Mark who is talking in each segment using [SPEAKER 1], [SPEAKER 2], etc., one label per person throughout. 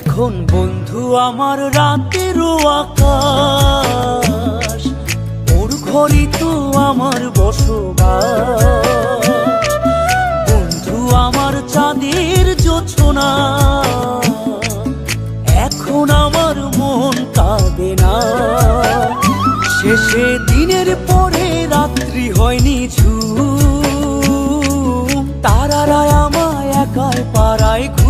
[SPEAKER 1] এখন বন্ধু আমার রাতেরও আকাশ ওর ঘরই তো আমার বসবাস। বন্ধু আমার চাঁদের জোছনা এখন আমার মন কাঁদে না। শেষে দিনের পরে রাত্রি হয়নি ঝুম তারারা আমায় একাই পাড়ায় ঘুম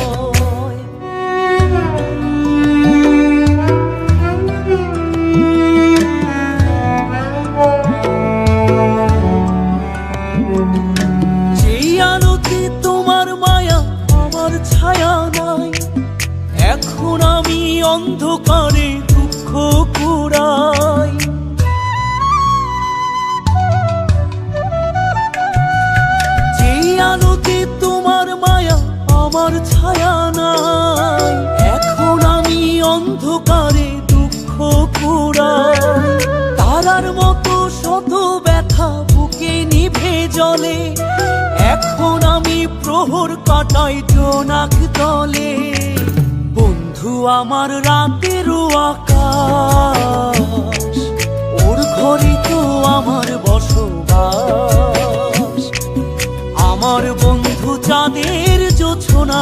[SPEAKER 1] কাটাই দলে, বন্ধু আমার রাতের আকাশ। ওর ঘরে তো আমার বসবাস। আমার বন্ধু চাঁদের জোছনা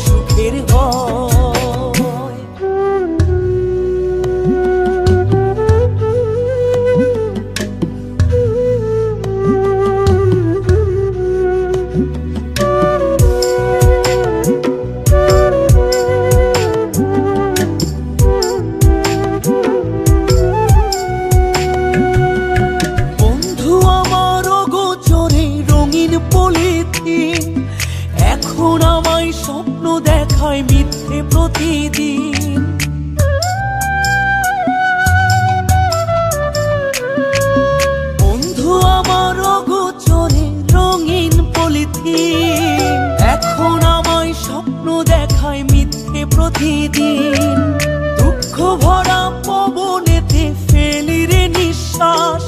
[SPEAKER 1] বন্ধু আমার গোচরে রঙিন পলিথিন, এখন আমায় স্বপ্ন দেখায় মিথ্যে প্রতিদিন। দুঃখ ভরা পবনেতে ফেলি নিঃশ্বাস,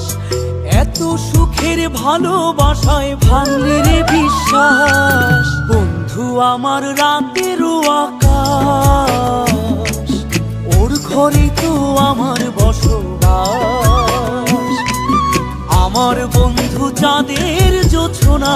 [SPEAKER 1] এত সুখের ভালোবাসায় ভাঙলি রে বিশ্বাস। বন্ধু আমার রাতেরও আকাশ ওর ঘরে তো আমার বসবাস। আমার বন্ধু চাঁদের জোছনা।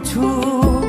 [SPEAKER 1] 出。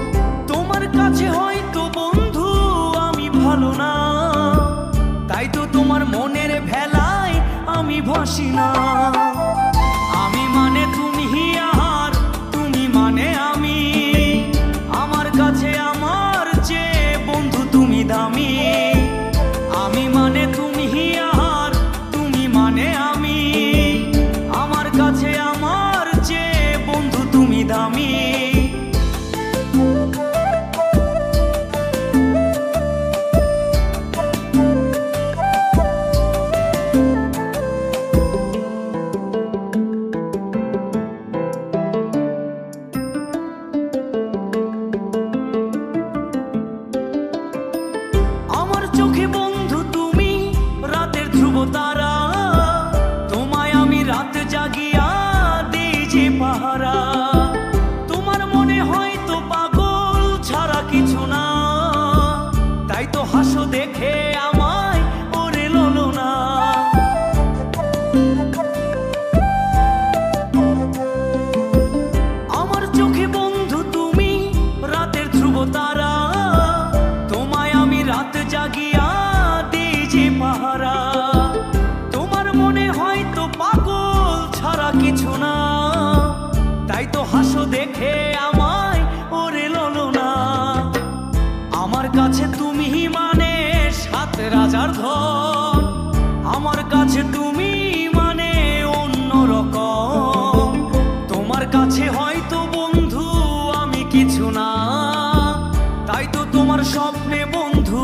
[SPEAKER 1] স্বপ্নে বন্ধু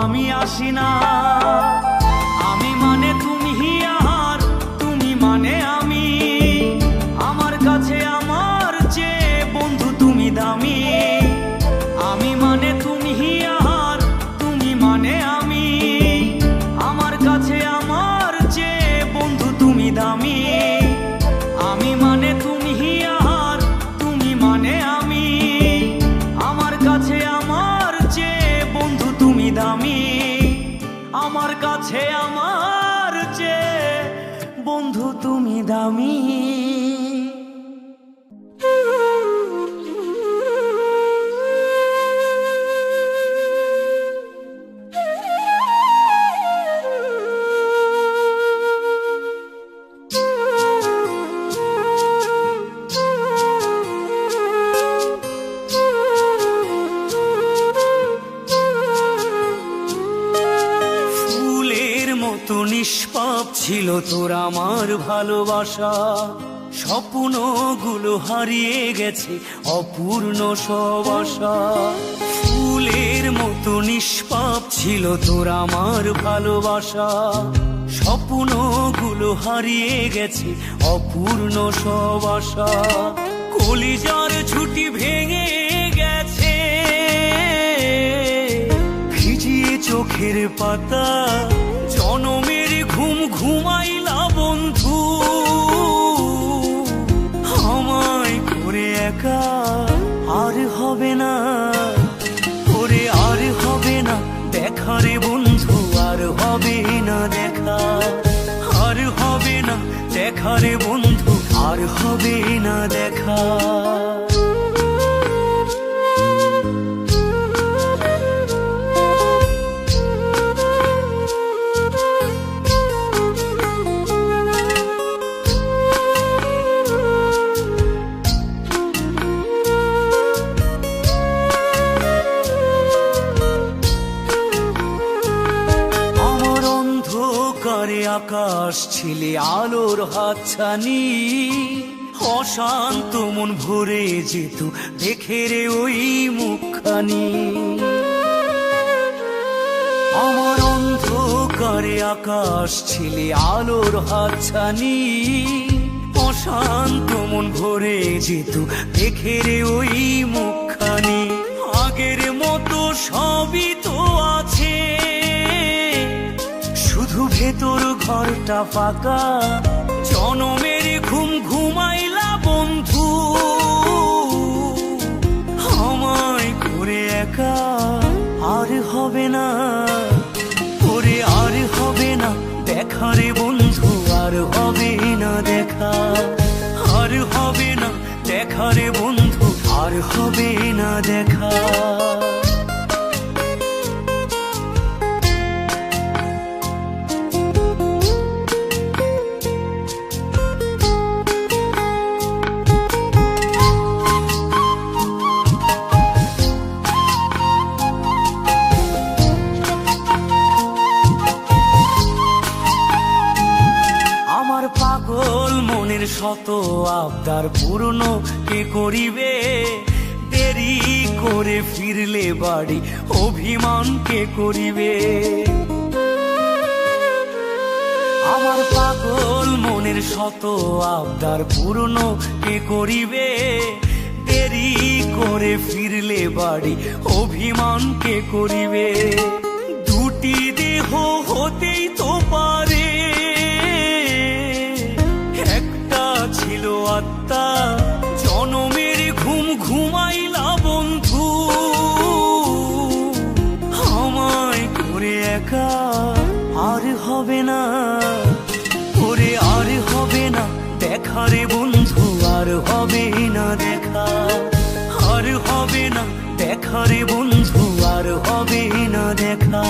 [SPEAKER 1] আমি আসি না আমি মানে তুমি আর তুমি মানে ছিল তোর আমার ভালোবাসা। স্বপ্নগুলো হারিয়ে গেছে, অপূর্ণ সব আশা। ফুলের মতো নিষ্পাপ ছিল তোর আমার ভালোবাসা। স্বপ্নগুলো হারিয়ে গেছে, অপূর্ণ সব আশা। কলিজার ছুটি ভেঙে গেছে। ভিজিয়ে চোখের পাতা ঘুমাইলা বন্ধু, আমায় করে একা আর হবে না, করে আর হবে না, দেখা রে বন্ধু, আর হবে না দেখা, আর হবে না, দেখা রে বন্ধু, আর হবে না দেখা। হাতছানি অশান্ত মন ভরে যেত দেখে রে ওই মুখখানি। আমার অন্ধকারে আকাশ ছিলে আলোর হাতছানি, অশান্ত মন ভরে যেত দেখে রে ওই মুখখানি। আগের মতো সবই ঘরটা ফাঁকা। জনমের ঘুম ঘুমাইলা বন্ধু। আমায় করে একা আর হবে না। ওরে আর হবে না, দেখা রে বন্ধু, আর হবে না দেখা। আর হবে না, দেখা রে বন্ধু, আর হবে না দেখা। পাগল মনের শত আবদার পূর্ণ কে করিবে? দেরি করে ফিরলে বাড়ি, অভিমান কে করিবে? আমার পাগল মনের শত আবদার পূর্ণ কে করিবে? দেরি করে ফিরলে বাড়ি, অভিমান কে করিবে? দুটি দেহ হতেই তো পারে। আত্মা, জনমের ঘুম ঘুমাইলা বন্ধু। আমায় করে একা আর হবে না ওরে আর হবে না দেখা রে বন্ধু, আর হবে না দেখা। আর হবে না দেখা রে বন্ধু, আর হবে না দেখা।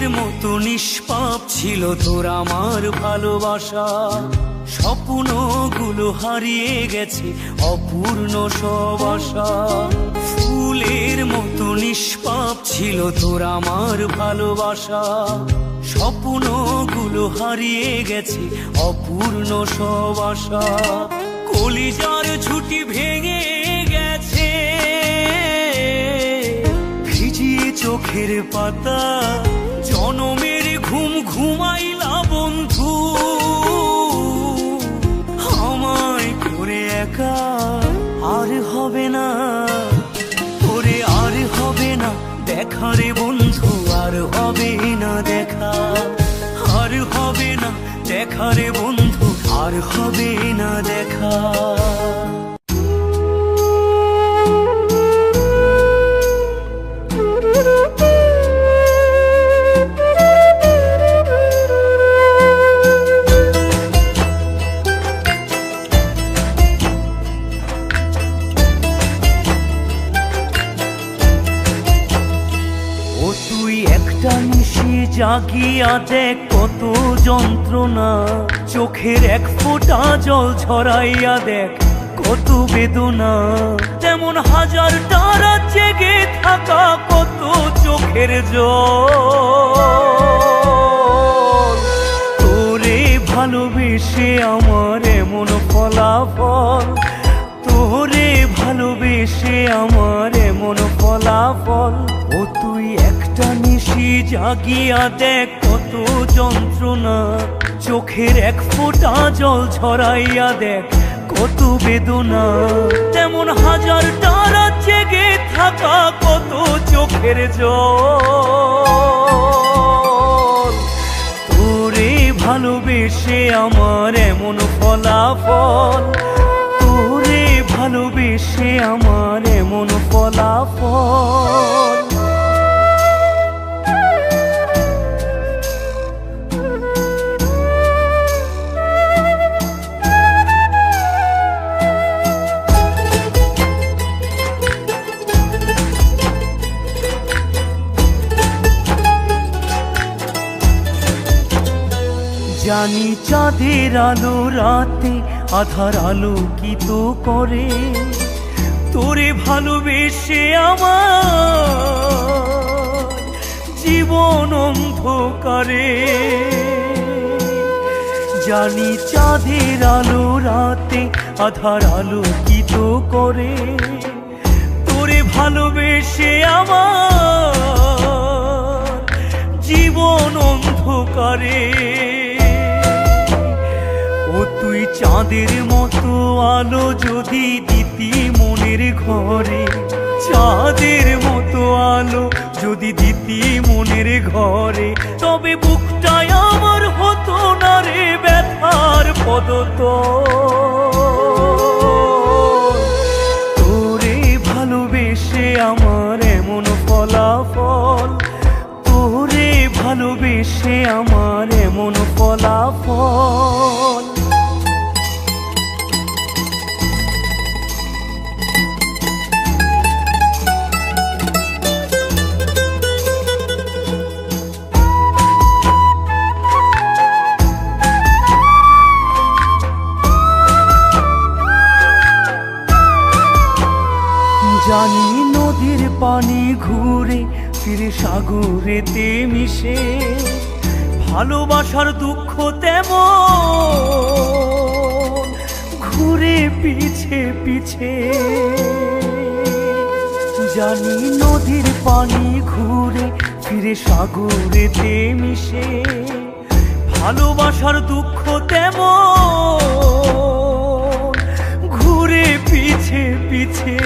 [SPEAKER 1] ফুলের মতো নিষ্পাপ ছিল তোর আমার ভালোবাসা। স্বপ্নগুলো হারিয়ে গেছে অপূর্ণ সব আশা। ফুলের মতো নিষ্পাপ ছিল তোর আমার ভালোবাসা। স্বপ্নগুলো হারিয়ে গেছে অপূর্ণ সব আশা। কলিজার ছুটি ভেঙে চোখের পাতা, জনমের ঘুম ঘুমাইলা বন্ধু। আমায় করে একা আর হবে না ওরে আর হবে না দেখা রে বন্ধু, আর হবে না দেখা। আর হবে না দেখা রে বন্ধু, আর হবে না দেখা। দেখ কত যন্ত্রণা, চোখের এক ফোঁটা জল ছড়াইয়া দেখ কত বেদনা। তেমন হাজার তারা জেগে থাকা কত চোখের জল। তোরে ভালোবেসে আমার এমন ফলাফল। তোরে ভালোবেসে আমার এমন ফলাফল। ও তুই একটা নিশি জাগিয়া দেখ কত যন্ত্রণা, চোখের এক ফোঁটা জল ছড়াইয়া দেখ কত বেদনা। তেমন হাজার তারা জেগে থাকা কত চোখের জল। তোরে ভালোবেসে আমার এমন ফলাফল। তোরে ভালোবেসে আমার এমন ফলাফল। জানি চাঁদের আলো রাতে আধার আলোকিত করে। তোরে ভালোবেসে আমার জীবন অন্ধকারে। জানি চাঁদের আলো রাতে আধার আলোকিত করে। তোরে ভালোবেসে আমার জীবন অন্ধকারে। ও তুই চাঁদের মতো আলো যদি দিতি মনের ঘরে, চাঁদের মতো আলো যদি দিতি মনের ঘরে, তবে বুকটাই আমার হতো না রে ব্যথার পদত। তোরে ভালোবেসে আমার এমন ফলাফল, তোরে ভালোবেসে আমার এমন ফলাফল। পানি ঘুরে ফিরে সাগরেতে মিশে। ভালোবাসার দুঃখ তেমন ঘুরে পিছে পিছে। জানি নদীর পানি ঘুরে ফিরে সাগরেতে মিশে। ভালোবাসার দুঃখ তেমন ঘুরে পিছে পিছে।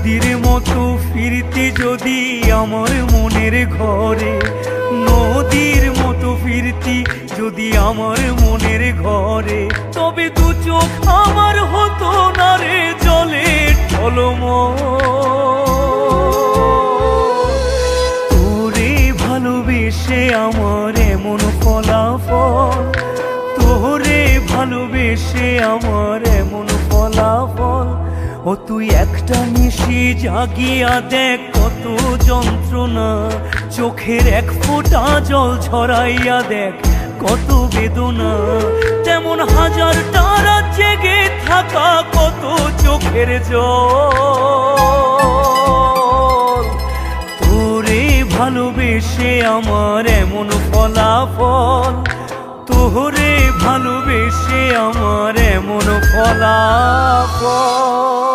[SPEAKER 1] নদীর মতো ফিরতে যদি আমার মনের ঘরে, নদীর মতো ফিরতি যদি আমার মনের ঘরে, তবে দু চোখ আমার হতো না রে জলে টলম তোরে ভালোবেসে আমার এমন ফলাফল, তোরে ভালোবেসে আমার এমন ফলাফল ও তুই একটা নিশি জাগিয়া দেখ কত যন্ত্রণা। চোখের এক ফোঁটা জল ছড়াইয়া দেখ কত বেদনা। তেমন হাজার তারা জেগে থাকা কত চোখের জল। তোরে ভালোবেসে আমার এমন ফলাফল। তোরে ভালোবেসে আমার এমন ফলাফল।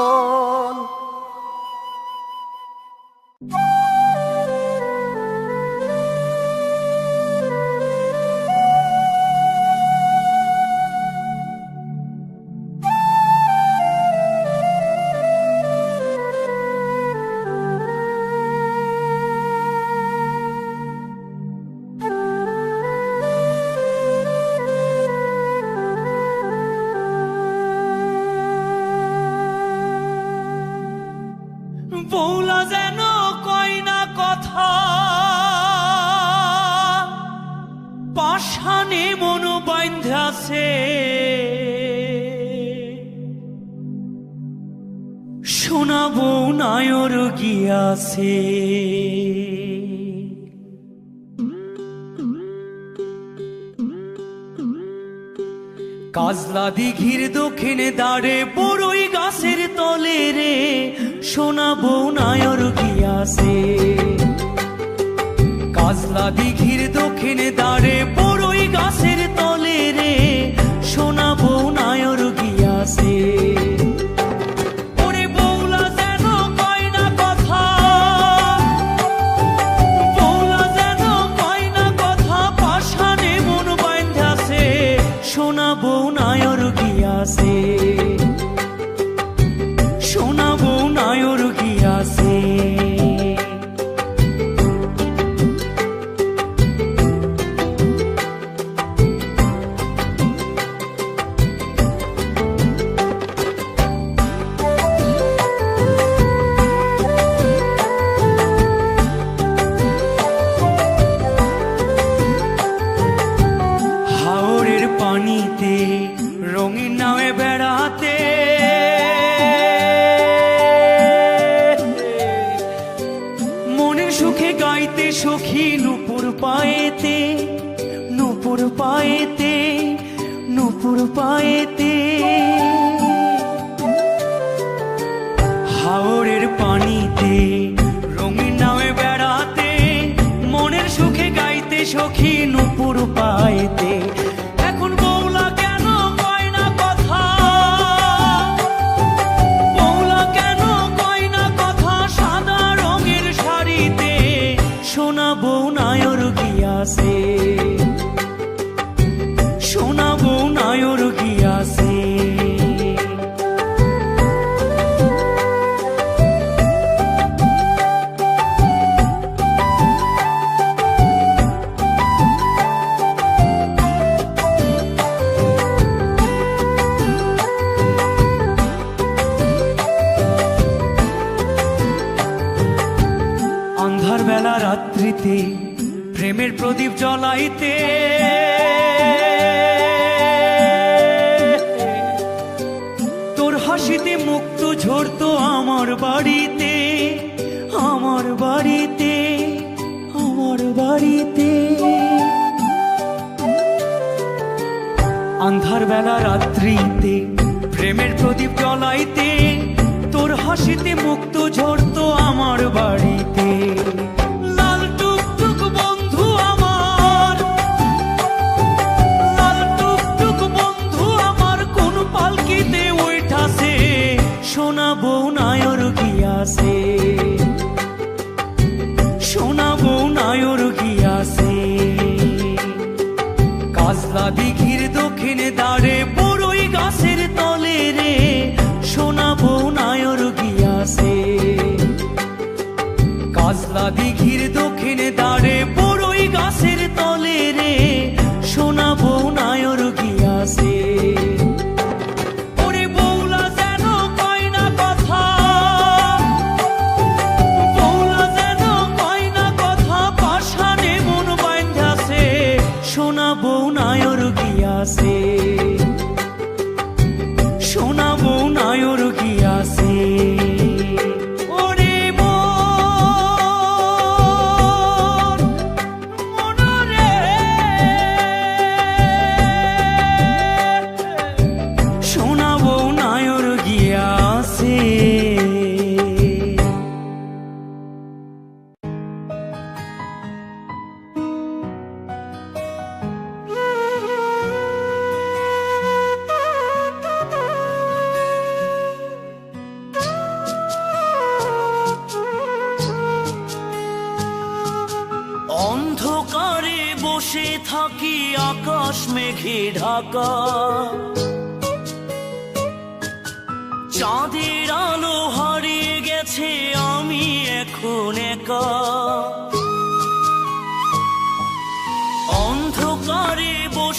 [SPEAKER 1] কাজলা দিঘির দক্ষিণে দাঁড়ে বড়ই গাছের তলে রে শোনাবো নায়র গিয়াছে কাজলা দিঘির দক্ষিণে দাঁড়ে বড়ই গাছের তলে রে শোনাবো নায়র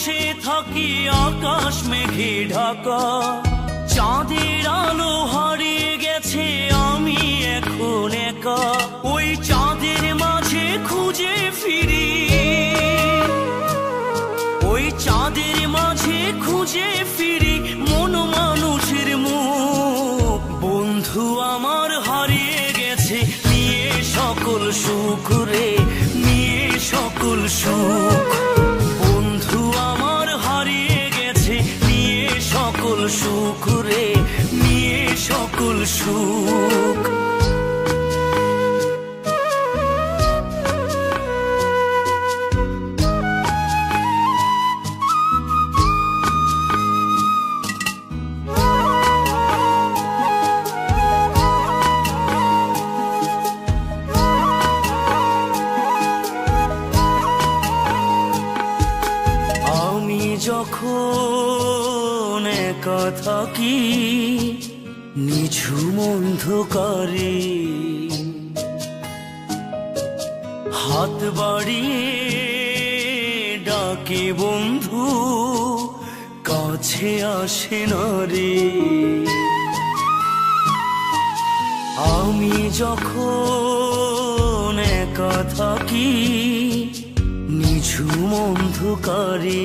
[SPEAKER 1] বসে থাকি আকাশ মেঘে ঢাকা। চাঁদের আলো হারিয়ে গেছে, আমি এখন একা। ওই চাঁদের মাঝে খুঁজে ফিরি। ওই চাঁদের মাঝে খুঁজে ফিরি, মন মানুষের মুখ। বন্ধু আমার হারিয়ে গেছে, নিয়ে সকল সুখ রে, নিয়ে সকল সুখ। সুখ রে নিয়ে সকল সুখ। কি নিঝুম অন্ধকারে? হাত বাড়িয়ে ডাকে বন্ধু, কাছে আসে না রে। আমি যখন একা থাকি, নিঝুম অন্ধকারে,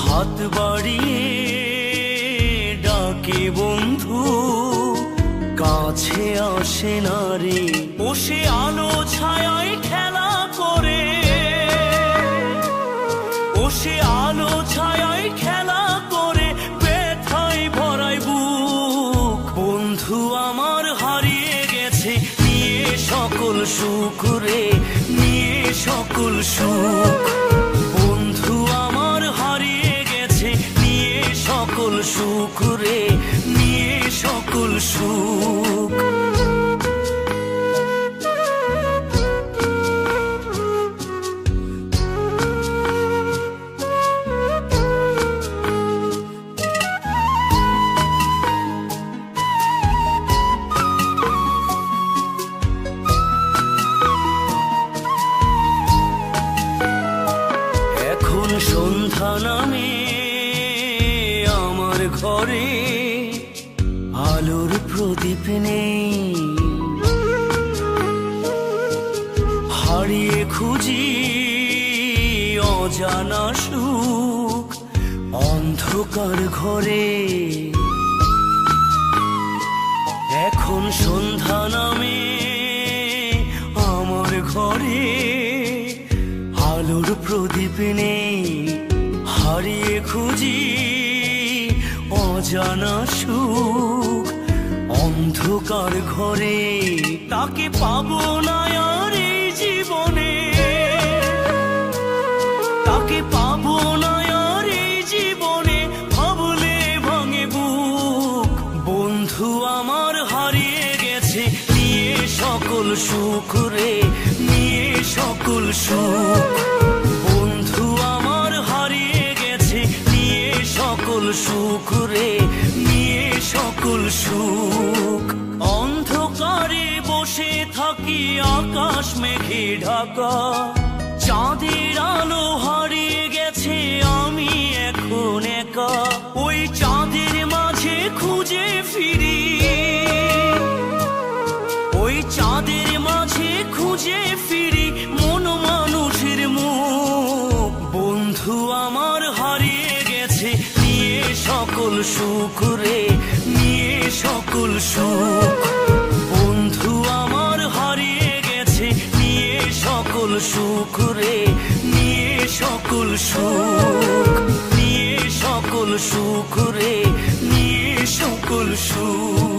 [SPEAKER 1] হাত বাড়িয়ে আসে নারী রে বসে আলো ছায়ায় খেলা করে। বসে আলো ছায়ায় খেলা করে, ব্যথায় ভরায় বুক। বন্ধু আমার হারিয়ে গেছে, নিয়ে সকল সুখ রে, নিয়ে সকল সুখ। বন্ধু আমার হারিয়ে গেছে, নিয়ে সকল সুখ রে, নিয়ে সকল সুখ। হারিয়ে খুঁজি অজানা সুখ অন্ধকার ঘরে। এখন সন্ধ্যা নামে আমার ঘরে। আলোর প্রদীপ নেই, হারিয়ে খুঁজি অজানা সুখ অন্ধকার ঘরে। তাকে পাবো না সুখ বন্ধু আমার হারিয়ে গেছে, নিয়ে সকল সুখ রে, নিয়ে সকল সুখ। অন্ধকারে বসে থাকি আকাশ মেঘে ঢাকা। চাঁদের আলো হারিয়ে গেছে, আমি সুখ বন্ধু হারিয়ে গেছে নিয়ে সুখ সকল নিয়ে সকল সুখ রে নিয়ে সকল সুখ।